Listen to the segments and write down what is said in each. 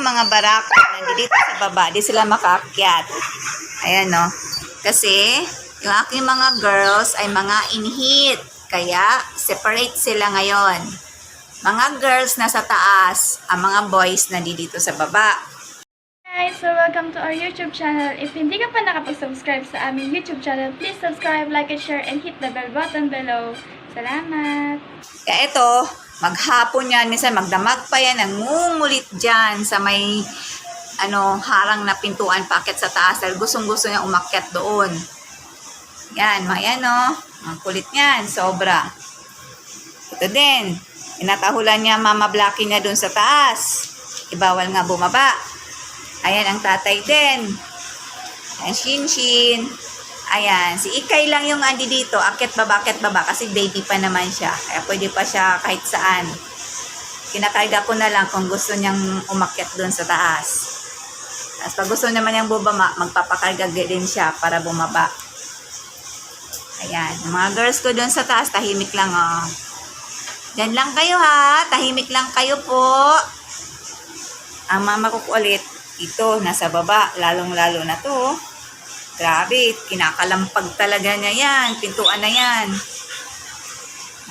mga barako nandito sa baba, di sila makaakyat. Ayan no. Kasi, yung aking mga girls ay mga inhit. Kaya, separate sila ngayon. Mga girls nasa taas, ang mga boys nandito sa baba. guys! So, welcome to our YouTube channel. If hindi ka pa nakapag-subscribe sa aming YouTube channel, please subscribe, like, and share, and hit the bell button below. Salamat! Kaya ito, maghapon yan, minsan magdamag pa yan, ang mumulit dyan sa may ano, harang na pintuan paket sa taas dahil gustong-gusto niya umakyat doon. Yan, mga yan o. Ang kulit niyan, sobra. Ito din, inatahulan niya mama Blackie niya doon sa taas. Ibawal nga bumaba. Ayan ang tatay din. Ayan, Shin Shin. Ayan, si Ikay lang yung andi dito. Akit baba, akit baba. Kasi baby pa naman siya. Kaya pwede pa siya kahit saan. Kinakarga ko na lang kung gusto niyang umakyat doon sa taas. Tapos pag gusto naman niyang bumaba, magpapakarga din siya para bumaba. Ayan, mga girls ko doon sa taas, tahimik lang oh. Diyan lang kayo ha, tahimik lang kayo po. Ang mama ko ulit, ito, nasa baba, lalong-lalo na to. oh. Grabe, kinakalampag talaga niya yan. Pintuan na yan.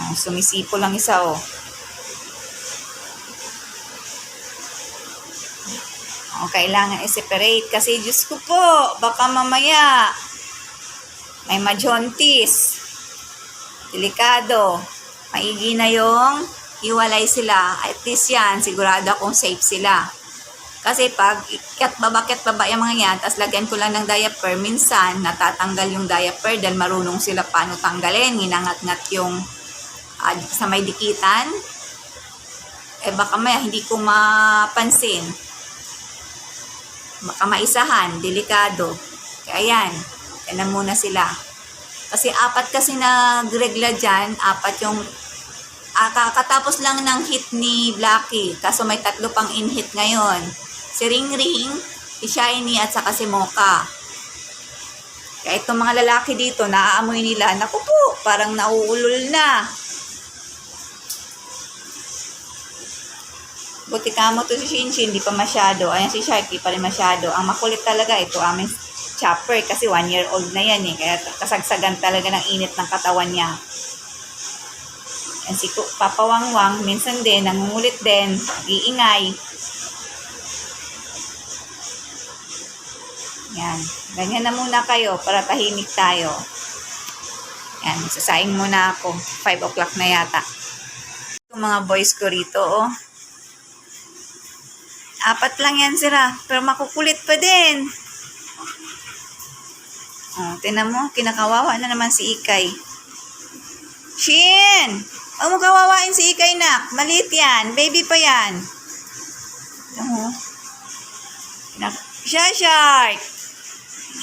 Oh, sumisipo lang isa, oh. Oh, kailangan i-separate kasi Diyos ko po, baka mamaya may majontis. Delikado. Maigi na yung iwalay sila. At least yan, sigurado akong safe sila. Kasi pag ikat baba, ikat baba yung mga yan, tapos lagyan ko lang ng diaper, minsan natatanggal yung diaper dahil marunong sila paano tanggalin, ginangat-ngat yung ah, sa may dikitan. Eh baka maya hindi ko mapansin. Baka maisahan, delikado. Kaya yan, na muna sila. Kasi apat kasi nagregla dyan, apat yung ah, kakatapos lang ng hit ni Blackie. Kaso may tatlo pang in-hit ngayon. Si Ring Ring, si Shiny at saka si Mocha. Kaya itong mga lalaki dito, naaamoy nila, naku po, parang nauulol na. Buti ka mo to si Shinshin, di pa masyado. Ayan si Sharky, pa rin masyado. Ang makulit talaga ito, aming chopper, kasi one year old na yan eh. Kaya kasagsagan talaga ng init ng katawan niya. Yan si Papa Wangwang, minsan din, nangungulit din, iingay. Yan. Ganyan na muna kayo para tahimik tayo. Yan. Sasaing muna ako. 5 o'clock na yata. Yung mga boys ko rito, oh. Apat lang yan sila. Pero makukulit pa din. Oh, tinan mo, kinakawawa na naman si Ikay. Shin! Huwag mo kawawain si Ikay, nak. Maliit yan. Baby pa yan. Oh. Nak- Shashark!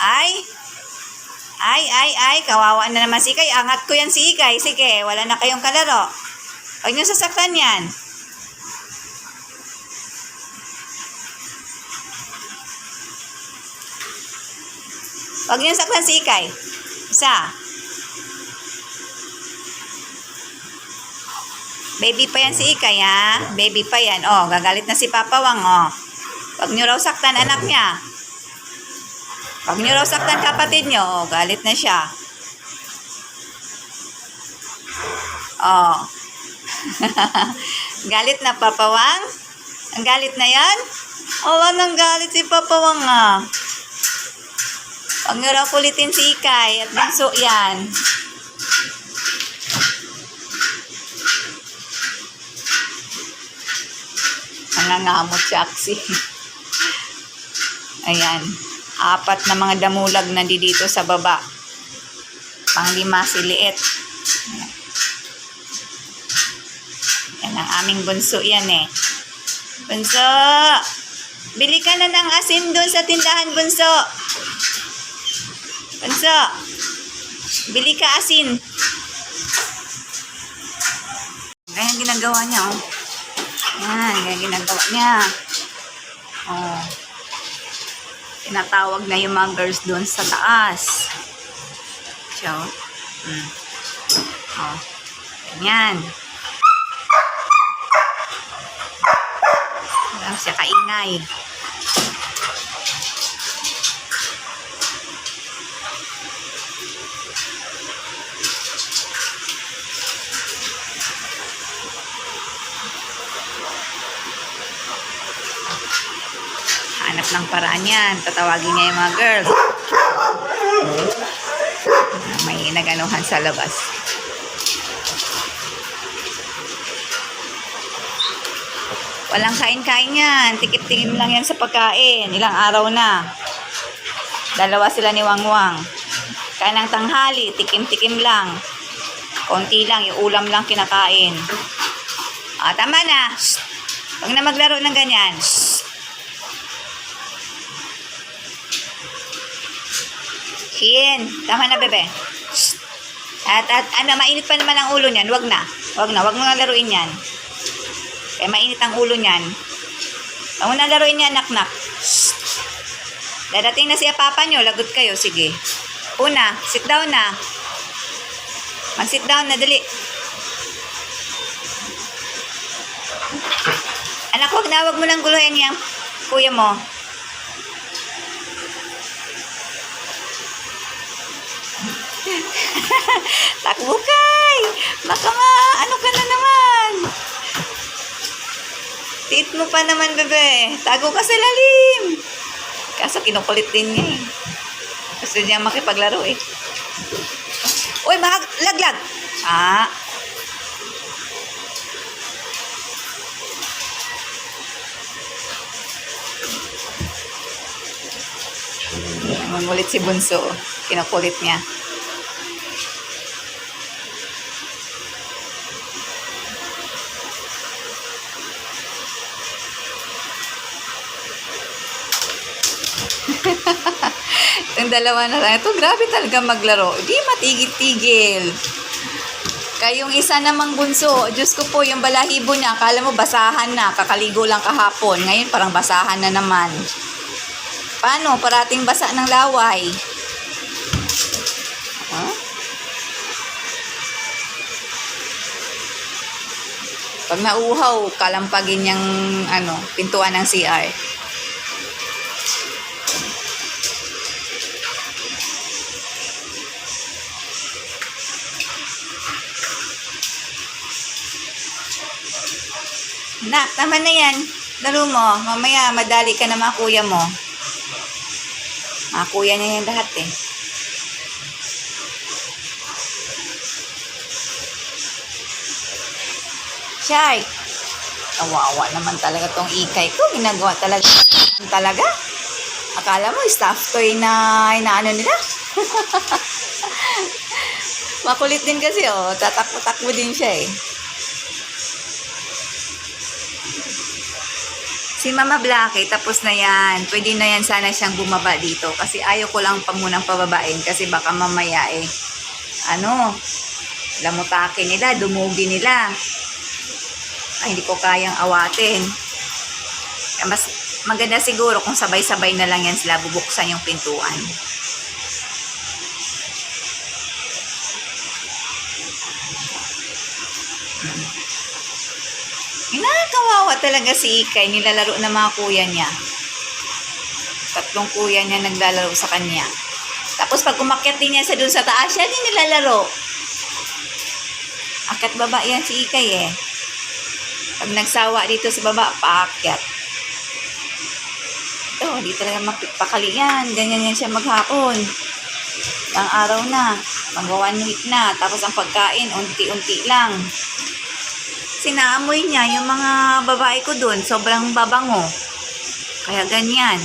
Ay! Ay, ay, ay. Kawawa na naman si Ikay. Angat ko yan si Ikay. Sige, wala na kayong kalaro. Huwag niyo sasaktan yan. Huwag niyo saktan si Ikay. Isa. Baby pa yan si Ikay, ha? Baby pa yan. Oh, gagalit na si Papa Wang, oh. Huwag niyo raw saktan anak niya. Huwag niyo raw saktan kapatid niyo. Oh, galit na siya. Oh. galit na Papa Wang? Ang galit na yan? Oh, nang galit si Papa Wang, ah. Huwag niyo raw kulitin si Ikay at bunso yan. Nangangamot si Aksi. Ayan. Apat na mga damulag na di dito sa baba. Panglima si Liit. Yan ang aming bunso yan eh. Bunso! Bili ka na ng asin doon sa tindahan, bunso. Bunso! Bili ka asin. Ayan ginagawa niya, oh. Yan, yan ginagawa niya. Oh. Tinatawag na yung mga girls doon sa taas. So, mm. Oh. Ganyan. Ang siya kaingay. Hanap ng paraan yan. Tatawagin niya yung mga girls. May naganuhan sa labas. Walang kain-kain yan. Tikip-tikim lang yan sa pagkain. Ilang araw na. Dalawa sila ni Wangwang. Kain ng tanghali, tikim-tikim lang. Konti lang, yung ulam lang kinakain. Ah, tama na. Shh. Huwag na maglaro ng ganyan. Shh. Shin, tama na bebe. At, at ano, mainit pa naman ang ulo niyan. Wag na. Wag na. Wag mo na laruin yan. Kaya mainit ang ulo niyan. Huwag mo na laruin yan, nak-nak. Dadating na siya papa nyo. Lagot kayo. Sige. Una, sit down na. Mag-sit down na, dali. Anak, wag na. Wag mo nang guluhin yung kuya mo. Takbo kay! Baka ma, ano ka na naman? Tit mo pa naman, bebe. Tago ka sa lalim. Kaso kinukulit din niya eh. Gusto niya makipaglaro eh. Uy, mahag, laglag! Ah. Mangulit si Bunso. Kinukulit niya. Itong dalawa na lang. Ito, grabe talaga maglaro. Di matigil-tigil. Kayong isa namang bunso, Diyos ko po, yung balahibo niya, akala mo basahan na, kakaligo lang kahapon. Ngayon parang basahan na naman. Paano? Parating basa ng laway. Huh? Pag nauhaw, kalampagin niyang ano, pintuan ng CR. Nak, tama na yan. Laro mo. Mamaya, madali ka na mga kuya mo. Mga kuya niya yan lahat eh. Shy. Kawawa naman talaga tong ikay ko. Ginagawa talaga. talaga. Akala mo, staff toy na inaano nila. Makulit din kasi, oh. Tatakbo-takbo din siya eh. Si Mama Blackie, tapos na yan. Pwede na yan sana siyang bumaba dito. Kasi ayaw ko lang pa munang pababain. Kasi baka mamaya eh, ano, lamutake nila, dumugi nila. Ay, hindi ko kayang awatin. Mas maganda siguro kung sabay-sabay na lang yan sila bubuksan yung pintuan. Inakawawa talaga si Ikay, nilalaro ng mga kuya niya. Tatlong kuya niya naglalaro sa kanya. Tapos pag umakyat din niya sa dun sa taas, siya din nilalaro. Akat baba yan si Ikay eh. Pag nagsawa dito sa baba, paakyat. Ito, di talaga makipakali yan. Ganyan yan siya maghapon. Ang araw na, mag one week na. Tapos ang pagkain, unti-unti lang sinaamoy niya yung mga babae ko doon. Sobrang babango. Kaya ganyan.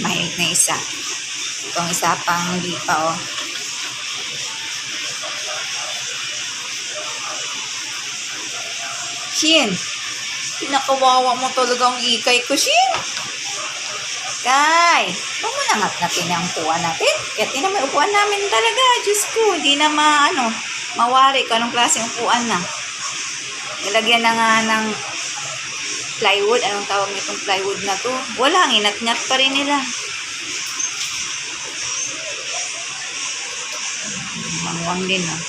Mahirap na isa. Itong isa pang hindi pa, oh. Shin, pinakawawa mo talagang ikay ko, Shin. Kay, huwag mo nang natin ang upuan natin. Kaya na may upuan namin talaga. Diyos ko, hindi na ma, ano, mawari kung anong klaseng upuan na. Nilagyan na nga ng plywood. Anong tawag nitong plywood na to? Wala, nginat-ngat pa rin nila. Mangwang din, oh.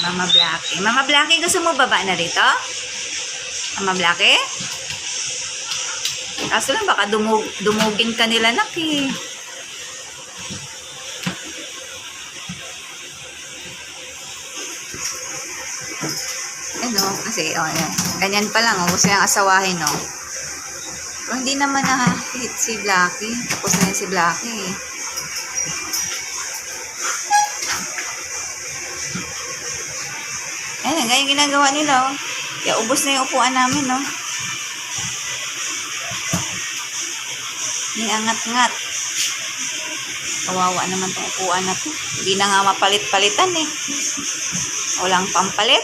Mama Blackie. Mama Blackie, gusto mo baba na rito? Mama Blackie? Kaso lang, baka dumug dumugin ka nila, nak eh. Ano, kasi, oh, yan. Ganyan pa lang, oh. Gusto niyang asawahin, oh. Pero hindi naman na-hit si Blackie. Tapos na si Blackie, eh. Ayan, ganyan ginagawa nila, oh. Kaya ubos na yung upuan namin, no? May angat-ngat. Kawawa naman tong upuan na to. Hindi na nga mapalit-palitan, eh. Walang pampalit.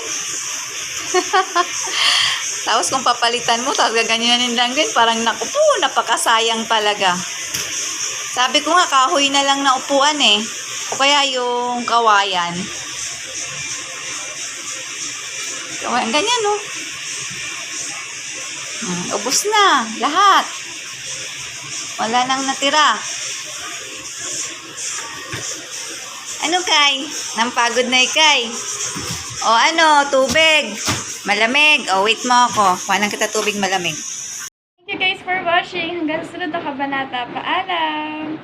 Tapos kung papalitan mo, tapos gaganyanin lang din, parang naku po, napakasayang talaga. Sabi ko nga, kahoy na lang na upuan eh. O kaya yung kawayan. Kawayan, ganyan no. Hmm, ubos na, lahat. Wala nang natira. Ano kay? Nampagod na ikay. O ano, tubig. Malamig. O wait mo ako. Kuha kita tubig malamig. Thank you guys for watching. Hanggang sunod na kabanata. Paalam!